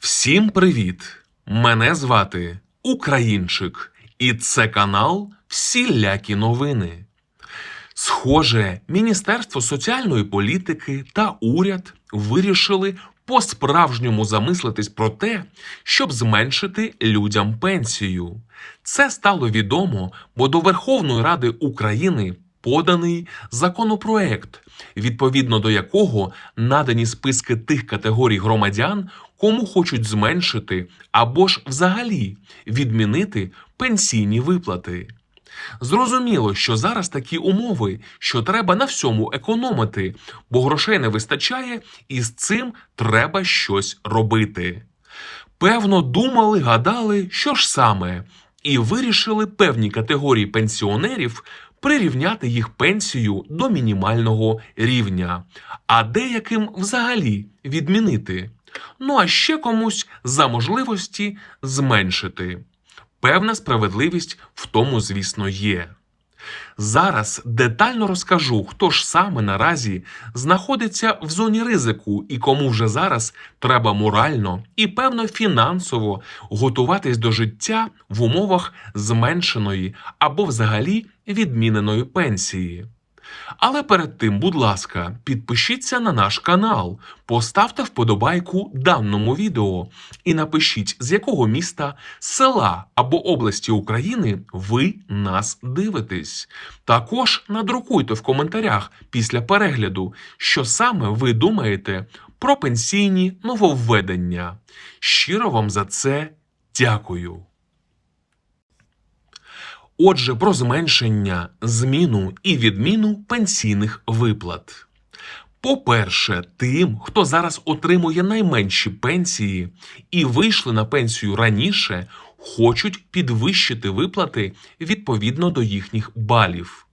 Всім привіт! Мене звати Українчик, і це канал Всілякі новини. Схоже, Міністерство соціальної політики та уряд вирішили по-справжньому замислитись про те, щоб зменшити людям пенсію. Це стало відомо, бо до Верховної Ради України поданий законопроект, відповідно до якого надані списки тих категорій громадян, кому хочуть зменшити або ж взагалі відмінити пенсійні виплати. Зрозуміло, що зараз такі умови, що треба на всьому економити, бо грошей не вистачає, і з цим треба щось робити. Певно, думали, гадали, що ж саме, і вирішили певні категорії пенсіонерів прирівняти їх пенсію до мінімального рівня, а деяким взагалі відмінити. Ну а ще комусь за можливості зменшити. Певна справедливість в тому, звісно, є. Зараз детально розкажу, хто ж саме наразі знаходиться в зоні ризику і кому вже зараз треба морально і певно фінансово готуватись до життя в умовах зменшеної або взагалі відміненої пенсії. Але перед тим, будь ласка, підпишіться на наш канал, поставте вподобайку даному відео і напишіть, з якого міста, села або області України ви нас дивитесь. Також надрукуйте в коментарях після перегляду, що саме ви думаєте про пенсійні нововведення. Щиро вам за це дякую. Отже, про зменшення, зміну і відміну пенсійних виплат. По-перше, тим, хто зараз отримує найменші пенсії і вийшли на пенсію раніше, хочуть підвищити виплати відповідно до їхніх балів.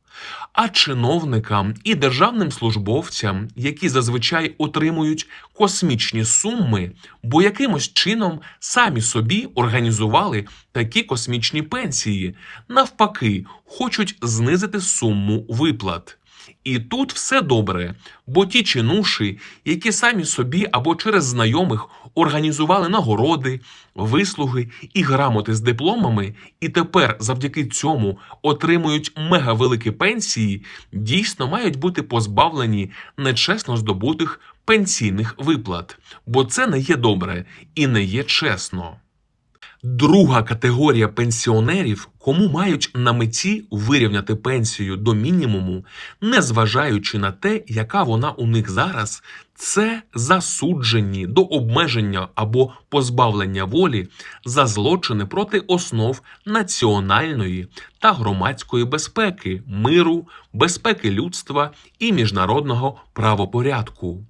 А чиновникам і державним службовцям, які зазвичай отримують космічні суми, бо якимось чином самі собі організували такі космічні пенсії, навпаки, хочуть знизити суму виплат. І тут все добре, бо ті чинуші, які самі собі або через знайомих організували нагороди, вислуги і грамоти з дипломами, і тепер завдяки цьому отримують мегавеликі пенсії, дійсно мають бути позбавлені нечесно здобутих пенсійних виплат, бо це не є добре і не є чесно. Друга категорія пенсіонерів, кому мають на меті вирівняти пенсію до мінімуму, незважаючи на те, яка вона у них зараз, це засуджені до обмеження або позбавлення волі за злочини проти основ національної та громадської безпеки, миру, безпеки людства і міжнародного правопорядку.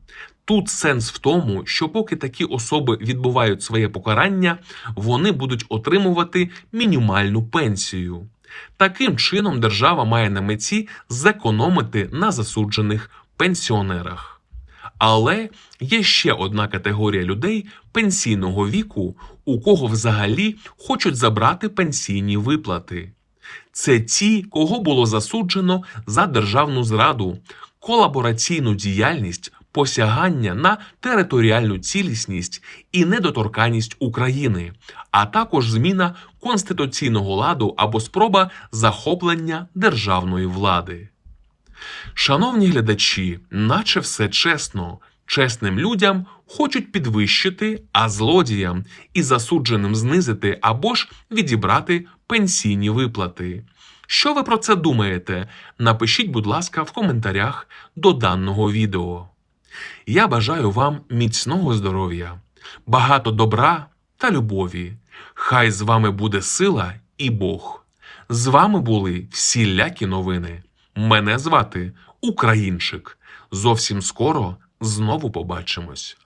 Тут сенс в тому, що поки такі особи відбувають своє покарання, вони будуть отримувати мінімальну пенсію. Таким чином, держава має на меті зекономити на засуджених пенсіонерах. Але є ще одна категорія людей пенсійного віку, у кого взагалі хочуть забрати пенсійні виплати. Це ті, кого було засуджено за державну зраду, колабораційну діяльність, посягання на територіальну цілісність і недоторканність України, а також зміна конституційного ладу або спроба захоплення державної влади. Шановні глядачі, наче все чесно, чесним людям хочуть підвищити, а злодіям і засудженим знизити або ж відібрати пенсійні виплати. Що ви про це думаєте? Напишіть, будь ласка, в коментарях до даного відео. Я бажаю вам міцного здоров'я, багато добра та любові. Хай з вами буде сила і Бог. З вами були всілякі новини. Мене звати Українчик. Зовсім скоро знову побачимось.